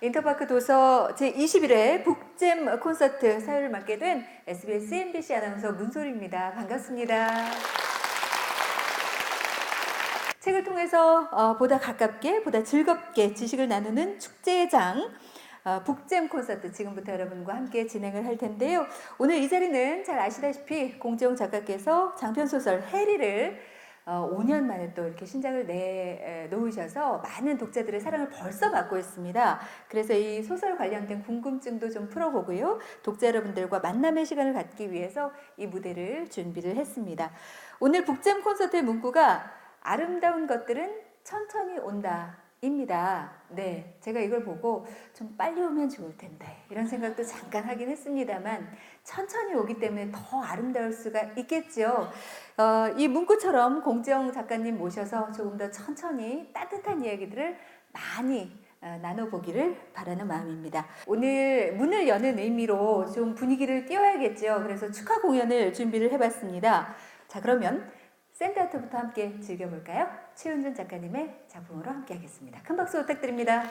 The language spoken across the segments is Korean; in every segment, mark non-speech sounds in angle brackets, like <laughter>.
인터파크 도서 제21회 북잼 콘서트 사회를 맡게 된 SBS MBC 아나운서 문소리입니다. 반갑습니다. 책을 통해서 어, 보다 가깝게, 보다 즐겁게 지식을 나누는 축제장 어, 북잼 콘서트 지금부터 여러분과 함께 진행을 할 텐데요. 오늘 이 자리는 잘 아시다시피 공지영 작가께서 장편 소설 해리를 어, 5년 만에 또 이렇게 신작을 내놓으셔서 많은 독자들의 사랑을 벌써 받고 있습니다. 그래서 이 소설 관련된 궁금증도 좀 풀어보고요. 독자 여러분들과 만남의 시간을 갖기 위해서 이 무대를 준비를 했습니다. 오늘 북잼 콘서트의 문구가 아름다운 것들은 천천히 온다. 입니다. 네, 제가 이걸 보고 좀 빨리 오면 좋을 텐데 이런 생각도 잠깐 하긴 했습니다만 천천히 오기 때문에 더 아름다울 수가 있겠죠. 어, 이 문구처럼 공지영 작가님 모셔서 조금 더 천천히 따뜻한 이야기들을 많이 어, 나눠보기를 바라는 마음입니다. 오늘 문을 여는 의미로 좀 분위기를 띄워야겠죠. 그래서 축하 공연을 준비를 해봤습니다. 자, 그러면 샌드아트부터 함께 즐겨볼까요? 최은준 작가님의 작품으로 함께 하겠습니다. 큰 박수 부탁드립니다.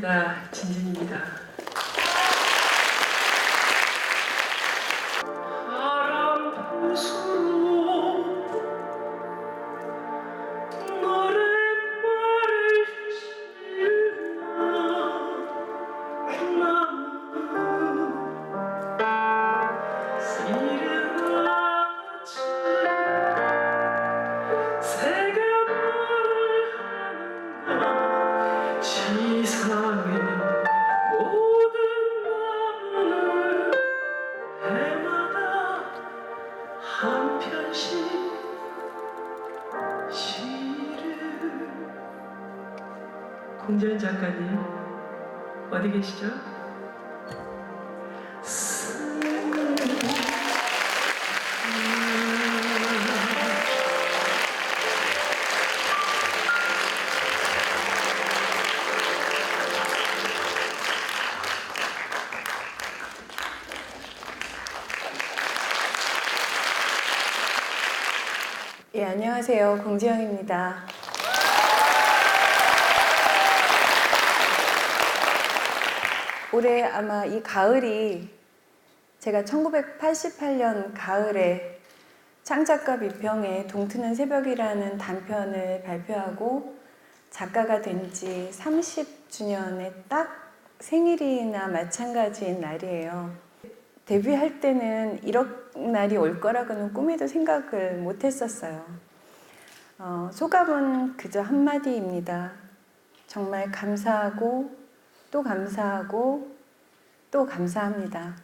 반 공전 작가님 어디 계시죠? 예, 안녕하세요. 공지영입니다. 올해 아마 이 가을이 제가 1988년 가을에 창작가 비평의 동트는 새벽이라는 단편을 발표하고 작가가 된 지 30주년의 딱 생일이나 마찬가지인 날이에요. 데뷔할 때는 이런 날이 올 거라고는 꿈에도 생각을 못 했었어요. 어, 소감은 그저 한마디입니다. 정말 감사하고 또 감사하고 또 감사합니다.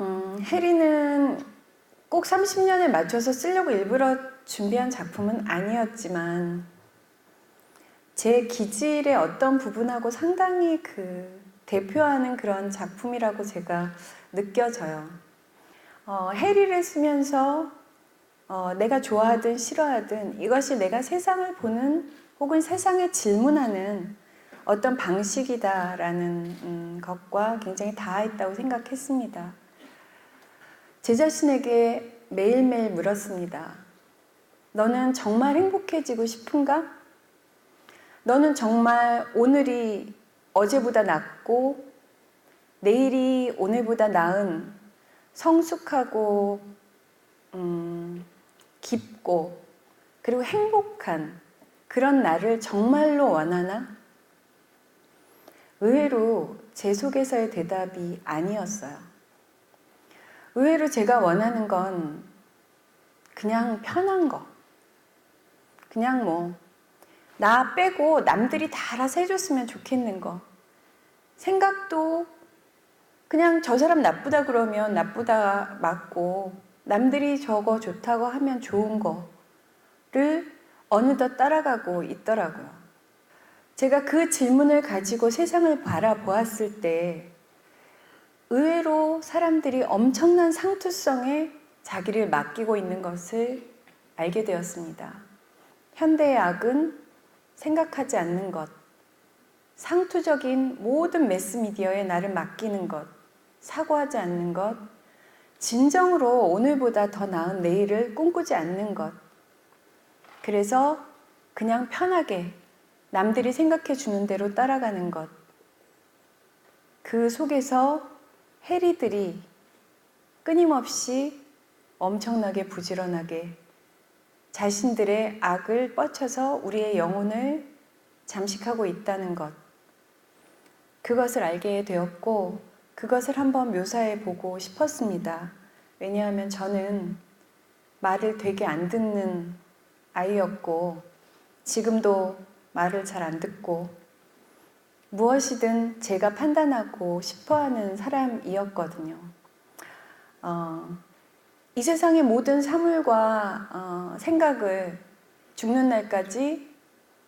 음, 해리는 꼭 30년에 맞춰서 쓰려고 일부러 준비한 작품은 아니었지만 제 기질의 어떤 부분하고 상당히 그 대표하는 그런 작품이라고 제가 느껴져요. 어, 해리를 쓰면서 어, 내가 좋아하든 싫어하든 이것이 내가 세상을 보는 혹은 세상에 질문하는 어떤 방식이다라는 음, 것과 굉장히 닿아 있다고 생각했습니다. 제 자신에게 매일매일 물었습니다. 너는 정말 행복해지고 싶은가? 너는 정말 오늘이 어제보다 낫고 내일이 오늘보다 나은 성숙하고 음, 깊고 그리고 행복한 그런 나를 정말로 원하나? 의외로 제 속에서의 대답이 아니었어요. 의외로 제가 원하는 건 그냥 편한 거. 그냥 뭐, 나 빼고 남들이 다 알아서 해줬으면 좋겠는 거. 생각도 그냥 저 사람 나쁘다 그러면 나쁘다 맞고 남들이 저거 좋다고 하면 좋은 거를 어느덧 따라가고 있더라고요. 제가 그 질문을 가지고 세상을 바라보았을 때 의외로 사람들이 엄청난 상투성에 자기를 맡기고 있는 것을 알게 되었습니다. 현대의 악은 생각하지 않는 것, 상투적인 모든 매스미디어에 나를 맡기는 것, 사고하지 않는 것, 진정으로 오늘보다 더 나은 내일을 꿈꾸지 않는 것. 그래서 그냥 편하게 남들이 생각해 주는 대로 따라가는 것. 그 속에서 해리들이 끊임없이 엄청나게 부지런하게 자신들의 악을 뻗쳐서 우리의 영혼을 잠식하고 있다는 것. 그것을 알게 되었고, 그것을 한번 묘사해 보고 싶었습니다. 왜냐하면 저는 말을 되게 안 듣는 아이였고, 지금도 말을 잘 안 듣고, 무엇이든 제가 판단하고 싶어 하는 사람이었거든요. 어, 이 세상의 모든 사물과 어, 생각을 죽는 날까지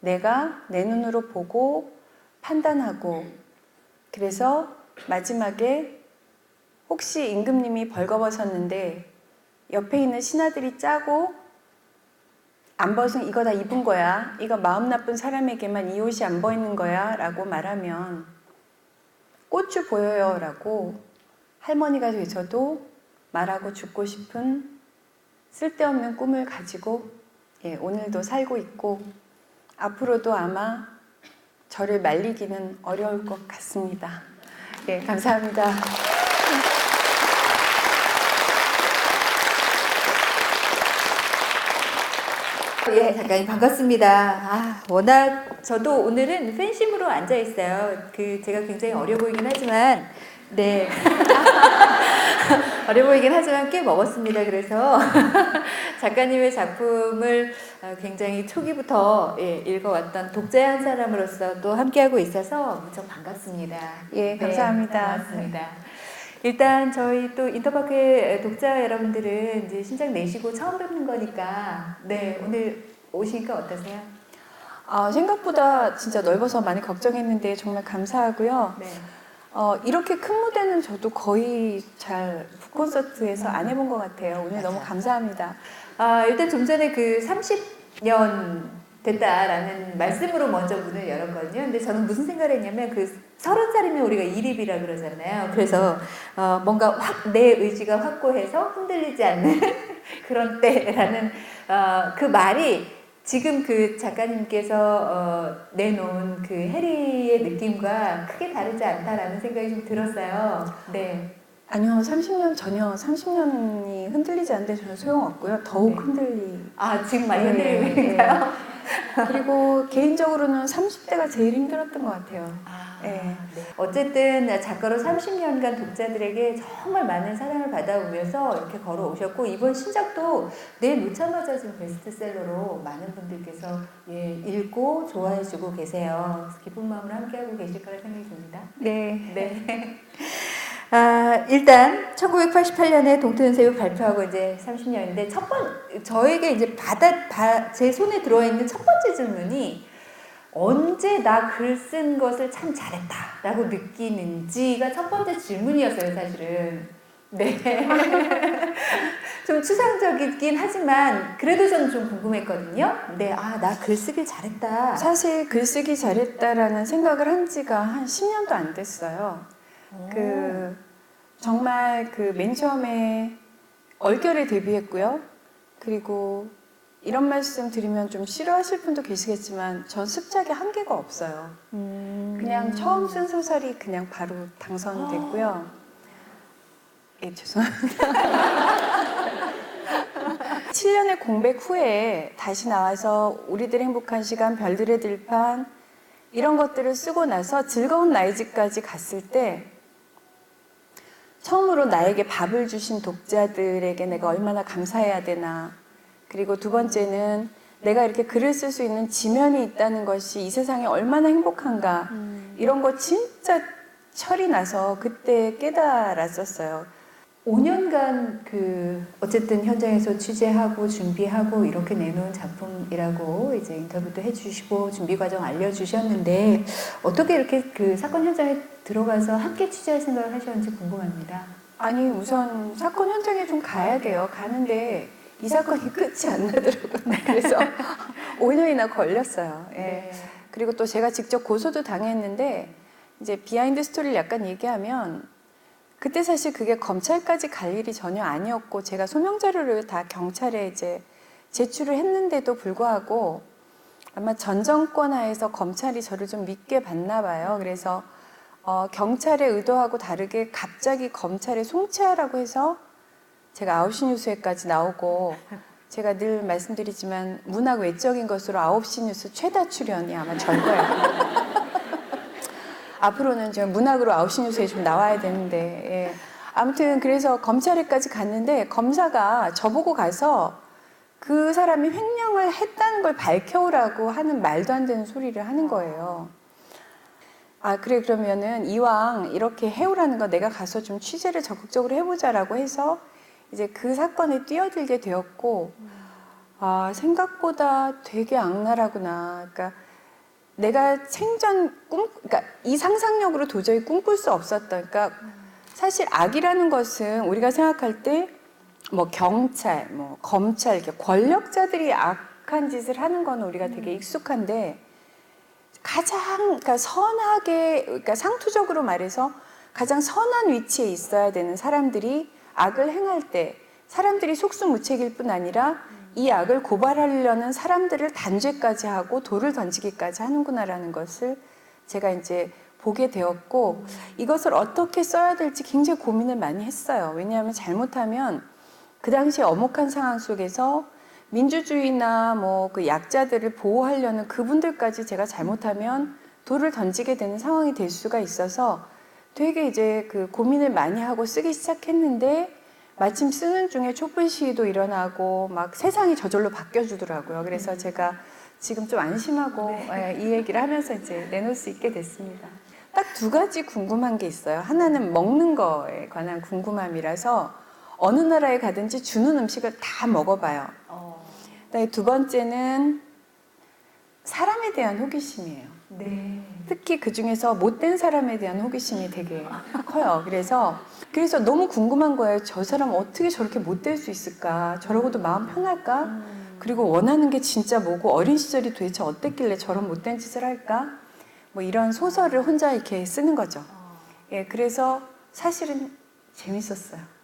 내가 내 눈으로 보고 판단하고 그래서 마지막에 혹시 임금님이 벌거벗었는데 옆에 있는 신하들이 짜고 안 벗은 이거 다 입은 거야. 이거 마음 나쁜 사람에게만 이 옷이 안 보이는 거야. 라고 말하면 꽃주 보여요. 라고 할머니가 되셔도 말하고 죽고 싶은 쓸데없는 꿈을 가지고 예, 오늘도 살고 있고 앞으로도 아마 저를 말리기는 어려울 것 같습니다. 예, 감사합니다. 예, 작가님 반갑습니다. 아, 워낙 저도 오늘은 팬심으로 앉아 있어요. 그 제가 굉장히 어려 보이긴 하지만 네. <laughs> 어려 보이긴 하지만 꽤 먹었습니다. 그래서 <laughs> 작가님의 작품을 어, 굉장히 초기부터 예, 읽어왔던 독자의 한 사람으로서 또 함께하고 있어서 무척 반갑습니다. 예, 네, 감사합니다. 반갑습니다. 일단 저희 또 인터파크의 독자 여러분들은 이제 신작 내시고 처음 뵙는 거니까 네 오늘 오시니까 어떠세요? 아, 생각보다 진짜 넓어서 많이 걱정했는데 정말 감사하고요. 네. 어, 이렇게 큰 무대는 저도 거의 잘 북콘서트에서 안 해본 것 같아요. 오늘 너무 감사합니다. 아 일단 좀 전에 그 30년 됐다라는 말씀으로 먼저 문을 열었거든요. 근데 저는 무슨 생각을 했냐면 그 서른 살이면 우리가 이립이라 그러잖아요. 그래서 어, 뭔가 확 내 의지가 확고해서 흔들리지 않는 <laughs> 그런 때라는 어, 그 말이 지금 그 작가님께서 어, 내놓은 그 해리의 느낌과 크게 다르지 않다라는 생각이 좀 들었어요. 네. 아니요, 30년 전혀 30년이 흔들리지 않는데 저는 소용없고요. 더욱 네. 흔들리. 아 지금 많이 네, 흔들리고 있나요? 그리고 개인적으로는 30대가 제일 힘들었던 것 같아요. 아, 네. 네. 어쨌든 작가로 30년간 독자들에게 정말 많은 사랑을 받아오면서 이렇게 걸어오셨고 이번 신작도 내놓자마자 지금 베스트셀러로 많은 분들께서 예, 읽고 좋아해주고 계세요. 기쁜 마음으로 함께하고 계실 거라 생각이 듭니다. 네. 네. 아, 일단 1988년에 동트는새우 발표하고 이제 30년인데 첫 번 저에게 이제 받아 바, 제 손에 들어와 있는 첫 번째 질문이 언제 나 글 쓴 것을 참 잘했다라고 느끼는지가 첫 번째 질문이었어요, 사실은. 네. <laughs> 좀 추상적이긴 하지만 그래도 저는 좀 궁금했거든요. 네, 아, 나 글쓰길 잘했다. 사실 글쓰기 잘했다라는 생각을 한 지가 한 10년도 안 됐어요. 그 정말 그 맨 처음에 얼결에 데뷔했고요. 그리고 이런 말씀 드리면 좀 싫어하실 분도 계시겠지만 전 습작에 한계가 없어요. 음. 그냥 처음 쓴 소설이 그냥 바로 당선됐고요. 예, 죄송합니다. <laughs> 7년의 공백 후에 다시 나와서 우리들 행복한 시간, 별들의 들판 이런 것들을 쓰고 나서 즐거운 나의 집까지 갔을 때 처음으로 나에게 밥을 주신 독자들에게 내가 얼마나 감사해야 되나. 그리고 두 번째는 내가 이렇게 글을 쓸 수 있는 지면이 있다는 것이 이 세상에 얼마나 행복한가. 이런 거 진짜 철이 나서 그때 깨달았었어요. 5년간 그 어쨌든 현장에서 취재하고 준비하고 이렇게 내놓은 작품이라고 이제 인터뷰도 해주시고 준비 과정 알려주셨는데 어떻게 이렇게 그 사건 현장에 들어가서 함께 취재할 생각을 하셨는지 궁금합니다. 아니 우선 사건 현장에 좀 가야 돼요. 가는데 이 사건이 끝이 안 나더라고요. 그래서 <laughs> 5년이나 걸렸어요. 예. 네. 그리고 또 제가 직접 고소도 당했는데 이제 비하인드 스토리를 약간 얘기하면 그때 사실 그게 검찰까지 갈 일이 전혀 아니었고 제가 소명 자료를 다 경찰에 이제 제출을 했는데도 불구하고 아마 전 정권 하에서 검찰이 저를 좀 믿게 봤나 봐요. 그래서 어, 경찰의 의도하고 다르게 갑자기 검찰에 송치하라고 해서 제가 아홉시 뉴스에까지 나오고 제가 늘 말씀드리지만 문학 외적인 것으로 아홉시 뉴스 최다 출연이 아마 절 거예요. <laughs> 앞으로는 제가 문학으로 아홉시 뉴스에 좀 나와야 되는데 예. 아무튼 그래서 검찰에까지 갔는데 검사가 저보고 가서 그 사람이 횡령을 했다는 걸 밝혀오라고 하는 말도 안 되는 소리를 하는 거예요. 아 그래 그러면은 이왕 이렇게 해오라는 거 내가 가서 좀 취재를 적극적으로 해보자라고 해서 이제 그 사건에 뛰어들게 되었고 아 생각보다 되게 악랄하구나. 그러니까 내가 생전 꿈, 그러니까 이 상상력으로 도저히 꿈꿀 수 없었던. 그러니까 사실 악이라는 것은 우리가 생각할 때 뭐 경찰, 뭐 검찰 이렇게 권력자들이 악한 짓을 하는 건 우리가 되게 익숙한데 가장 그러니까 선하게 그러니까 상투적으로 말해서 가장 선한 위치에 있어야 되는 사람들이 악을 행할 때 사람들이 속수무책일 뿐 아니라 이 악을 고발하려는 사람들을 단죄까지 하고 돌을 던지기까지 하는구나라는 것을 제가 이제 보게 되었고 이것을 어떻게 써야 될지 굉장히 고민을 많이 했어요. 왜냐하면 잘못하면 그 당시 엄혹한 상황 속에서 민주주의나 뭐 그 약자들을 보호하려는 그분들까지 제가 잘못하면 돌을 던지게 되는 상황이 될 수가 있어서 되게 이제 그 고민을 많이 하고 쓰기 시작했는데 마침 쓰는 중에 촛불 시위도 일어나고 막 세상이 저절로 바뀌어주더라고요. 그래서 제가 지금 좀 안심하고 예, 이 얘기를 하면서 이제 내놓을 수 있게 됐습니다. 딱 두 가지 궁금한 게 있어요. 하나는 먹는 거에 관한 궁금함이라서 어느 나라에 가든지 주는 음식을 다 먹어봐요. 어, 두 번째는 사람에 대한 호기심이에요. 네. 특히 그 중에서 못된 사람에 대한 호기심이 되게 커요. 그래서 그래서 너무 궁금한 거예요. 저 사람 어떻게 저렇게 못될 수 있을까? 저러고도 마음 편할까? 음. 그리고 원하는 게 진짜 뭐고 어린 시절이 도대체 어땠길래 저런 못된 짓을 할까? 뭐 이런 소설을 혼자 이렇게 쓰는 거죠. 어. 예, 그래서 사실은 재밌었어요.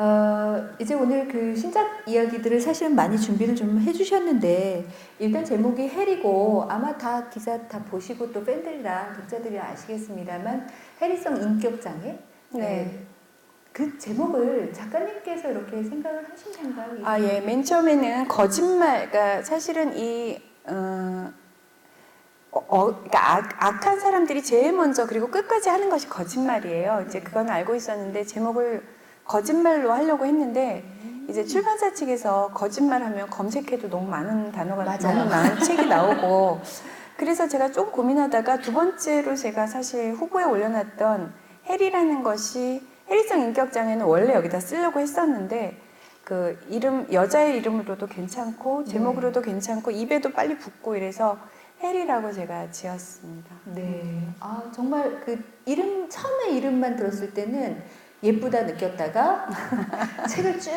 어, 이제 오늘 그 신작 이야기들을 사실은 많이 준비를 좀 해주셨는데 일단 제목이 해리고 아마 다 기사 다 보시고 또 팬들이랑 독자들이 아시겠습니다만 해리성 인격 장애 네. 그 제목을 작가님께서 이렇게 생각을 하신 건가요? 아, 예. 맨 처음에는 거짓말, 그러니까 사실은 이, 어, 어, 어, 그러니까 악, 악한 사람들이 제일 먼저 그리고 끝까지 하는 것이 거짓말이에요. 이제 그건 알고 있었는데 제목을 거짓말로 하려고 했는데 이제 출판사 측에서 거짓말하면 검색해도 너무 많은 단어가 맞아요. 너무 많은 <laughs> 책이 나오고 그래서 제가 좀 고민하다가 두 번째로 제가 사실 후보에 올려놨던 해리라는 것이 해리성 인격 장애는 원래 여기다 쓰려고 했었는데 그 이름 여자의 이름으로도 괜찮고 제목으로도 괜찮고 입에도 빨리 붙고 이래서 해리라고 제가 지었습니다. 네. 아 정말 그 이름 처음에 이름만 들었을 때는 예쁘다 느꼈다가 <laughs> 책을 쭉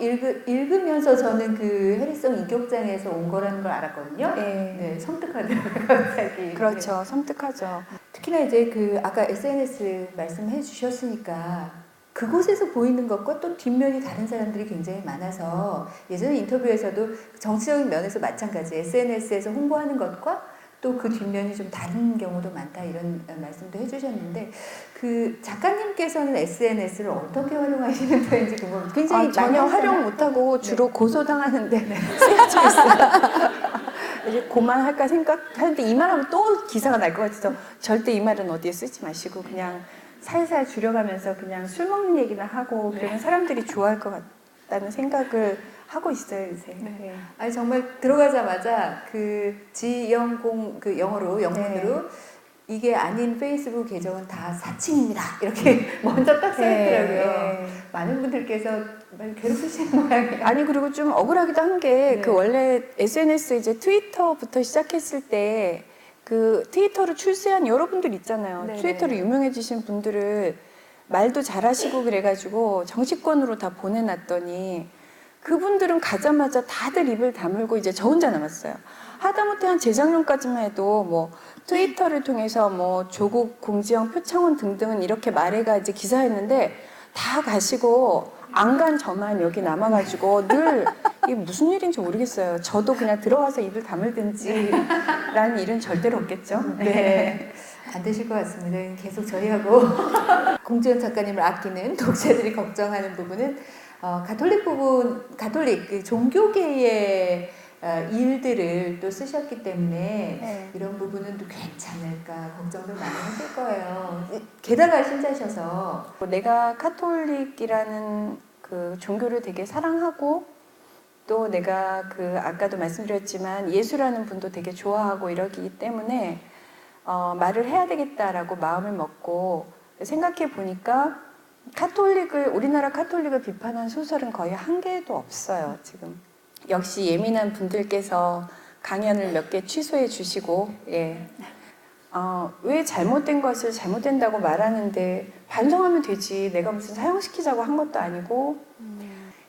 읽으, 읽으 면서 저는 그 해리성 인격장애에서 온 거라는 걸 알았거든요. 네. 네, 섬뜩하더라고요, <laughs> 갑자기. 그렇죠. 섬뜩하죠. 특히나 이제 그 아까 SNS 말씀해 주셨으니까 그곳에서 보이는 것과 또 뒷면이 다른 사람들이 굉장히 많아서 예전에 인터뷰에서도 정치적인 면에서 마찬가지 SNS에서 홍보하는 것과 또 그 뒷면이 좀 다른 경우도 많다 이런 말씀도 해주셨는데 그 작가님께서는 SNS를 어떻게 활용하시는 편인지 궁금합니다. 굉장히 아, 전혀 많이 활용. 못하고 주로 고소당하는데 <laughs> 쓰여져 있어요. 이제 고만 할까 생각하는데 이 말하면 또 기사가 날 것 같아서 절대 이 말은 어디에 쓰지 마시고 그냥 살살 줄여가면서 그냥 술 먹는 얘기나 하고 그러면 사람들이 좋아할 것 같다는 생각을 하고 있어요 요새. 네. 아니 정말 들어가자마자 그 지영공 그 영어로 영문으로 이게 아닌 페이스북 계정은 다 사칭입니다. 이렇게 <laughs> 먼저 딱 써있더라고요. 네. 많은 분들께서 많이 괴롭히시는 <laughs> 모양이에요. 아니 그리고 좀 억울하기도 한게 네. 그 원래 SNS 이제 트위터부터 시작했을 때 그 트위터를 출세한 여러분들 있잖아요. 네네. 트위터로 유명해지신 분들을 말도 잘하시고 그래가지고 정치권으로 다 보내놨더니 그분들은 가자마자 다들 입을 다물고 이제 저 혼자 남았어요. 하다못해 한 재작년까지만 해도 뭐 트위터를 통해서 뭐 조국, 공지영, 표창원 등등은 이렇게 말해가 이제 기사했는데 다 가시고 안 간 저만 여기 남아가지고 늘 이게 무슨 일인지 모르겠어요. 저도 그냥 들어가서 입을 다물든지 라는 일은 절대로 없겠죠. 네. 안 되실 것 같습니다. 계속 저희하고 <laughs> 공지현 작가님을 아끼는 독자들이 걱정하는 부분은 어, 가톨릭 부분, 가톨릭 그 종교계의 어, 일들을 또 쓰셨기 때문에 네. 이런 부분은 또 괜찮을까 걱정도 많이 하실 거예요. 게다가 신자셔서 내가 카톨릭이라는 그 종교를 되게 사랑하고 또 내가 그 아까도 말씀드렸지만 예수라는 분도 되게 좋아하고 이러기 때문에 어, 말을 해야 되겠다라고 마음을 먹고 생각해 보니까 카톨릭을 우리나라 카톨릭을 비판한 소설은 거의 한 개도 없어요 지금 역시 예민한 분들께서 강연을 몇 개 취소해 주시고 예. 어, 왜 잘못된 것을 잘못된다고 말하는데 반성하면 되지. 내가 무슨 사형시키자고 한 것도 아니고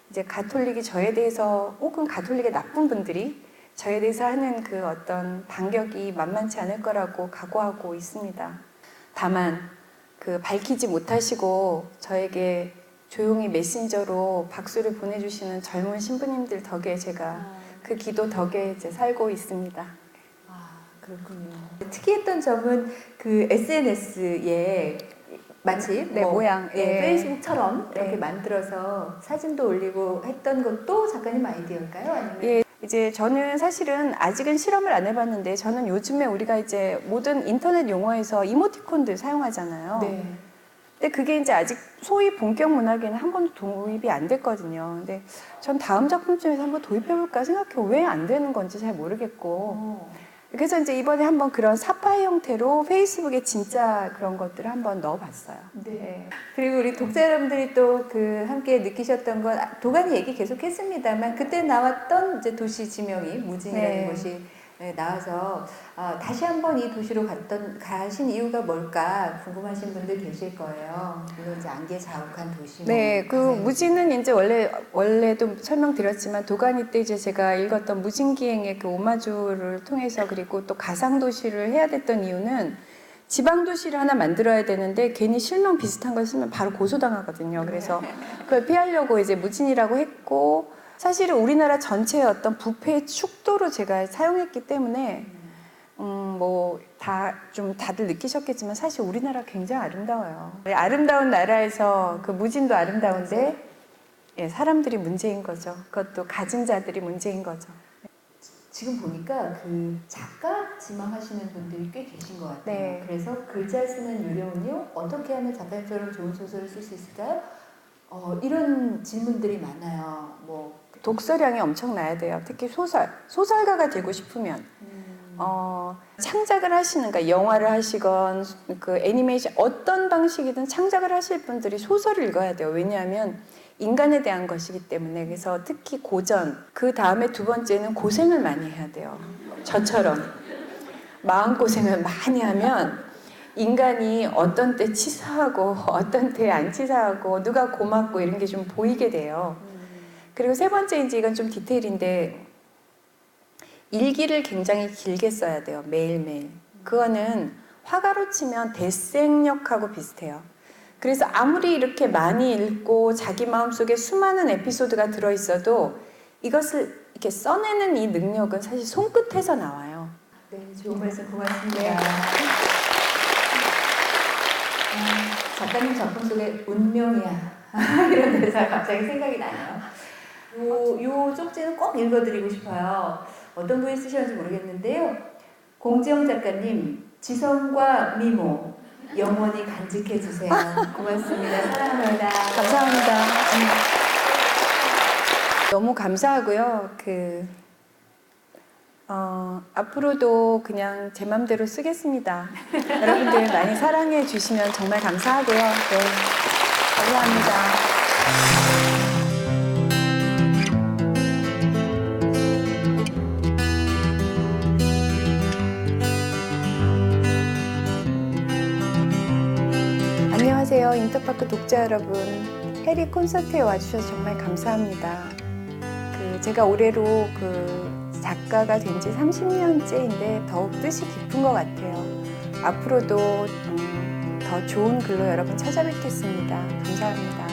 이제 가톨릭이 저에 대해서 혹은 가톨릭의 나쁜 분들이 저에 대해서 하는 그 어떤 반격이 만만치 않을 거라고 각오하고 있습니다. 다만 그 밝히지 못하시고 저에게 조용히 메신저로 박수를 보내주시는 젊은 신부님들 덕에 제가 그 기도 덕에 이제 살고 있습니다. 아, 그렇군요. 특이했던 점은 그 SNS에 마치 네, 모양. 예, 예. 페이스북처럼 네. 이렇게 만들어서 사진도 올리고 했던 것도 작가님 아이디어일까요? 아니면 예, 이제 저는 사실은 아직은 실험을 안 해봤는데 저는 요즘에 우리가 이제 모든 인터넷 용어에서 이모티콘들 사용하잖아요. 네. 근데 그게 이제 아직 소위 본격 문학에는 한 번도 도입이 안 됐거든요. 근데 전 다음 작품쯤에서 한번 도입해볼까 생각해 왜 안 되는 건지 잘 모르겠고. 어. 그래서 이제 이번에 한번 그런 사파의 형태로 페이스북에 진짜 그런 것들을 한번 넣어봤어요. 네. 그리고 우리 독자 여러분들이 또 그 함께 느끼셨던 건 아, 도가니 얘기 계속 했습니다만 그때 나왔던 이제 도시 지명이 무진이라는 네. 곳이 네, 나와서 어, 다시 한번 이 도시로 갔던 가신 이유가 뭘까 궁금하신 분들 계실 거예요. 물론 이제 안개 자욱한 도시. 뭐 네, 그 무진은 이제 원래 원래도 설명드렸지만 도가니 때 이제 제가 읽었던 무진기행의 그 오마주를 통해서 그리고 또 가상 도시를 해야 됐던 이유는 지방 도시를 하나 만들어야 되는데 괜히 실명 비슷한 걸 쓰면 바로 고소당하거든요. 그래서 그걸 피하려고 이제 무진이라고 했고 사실은 우리나라 전체의 어떤 부패의 축도로 제가 사용했기 때문에 음, 뭐, 다, 좀 다들 느끼셨겠지만 사실 우리나라 굉장히 아름다워요. 아름다운 나라에서 그 무진도 아름다운데, 예, 사람들이 문제인 거죠. 그것도 가진 자들이 문제인 거죠. 지금 보니까 그 작가 지망하시는 분들이 꽤 계신 것 같아요. 네. 그래서 글자 쓰는 요령은요 어떻게 하면 작가님처럼 좋은 소설을 쓸 수 있을까요? 어, 이런 질문들이 많아요. 뭐 독서량이 엄청나야 돼요. 특히 소설. 소설가가 되고 싶으면. 음, 어, 창작을 하시는, 그러니까 영화를 하시건, 그 애니메이션, 어떤 방식이든 창작을 하실 분들이 소설을 읽어야 돼요. 왜냐하면 인간에 대한 것이기 때문에. 그래서 특히 고전, 그 다음에 두 번째는 고생을 많이 해야 돼요. 저처럼. 마음 고생을 많이 하면 인간이 어떤 때 치사하고 <laughs> 어떤 때 안 치사하고 누가 고맙고 이런 게 좀 보이게 돼요. 그리고 세 번째 이제 이건 좀 디테일인데 일기를 굉장히 길게 써야 돼요. 매일매일. 그거는 화가로 치면 대생력하고 비슷해요. 그래서 아무리 이렇게 많이 읽고 자기 마음속에 수많은 에피소드가 들어 있어도 이것을 이렇게 써내는 이 능력은 사실 손끝에서 나와요. 네, 좋은 말씀 고맙습니다. 네. 아, 작가님 작품 속에 운명이야 <laughs> 이런 대사 갑자기 생각이 나요. 요, 요 쪽지는 꼭 읽어드리고 싶어요. 어떤 분이 쓰셨는지 모르겠는데요. 공지영 작가님, 지성과 미모 영원히 간직해 주세요. 고맙습니다. 사랑합니다. 감사합니다. 너무 감사하고요. 그 어, 앞으로도 그냥 제 맘대로 쓰겠습니다. 여러분들 많이 사랑해 주시면 정말 감사하고요. 네. 감사합니다. 인터파크 독자 여러분. 해리 콘서트에 와주셔서 정말 감사합니다. 그 제가 올해로 그 작가가 된 지 30년째인데 더욱 뜻이 깊은 것 같아요. 앞으로도 음, 더 좋은 글로 여러분 찾아뵙겠습니다. 감사합니다.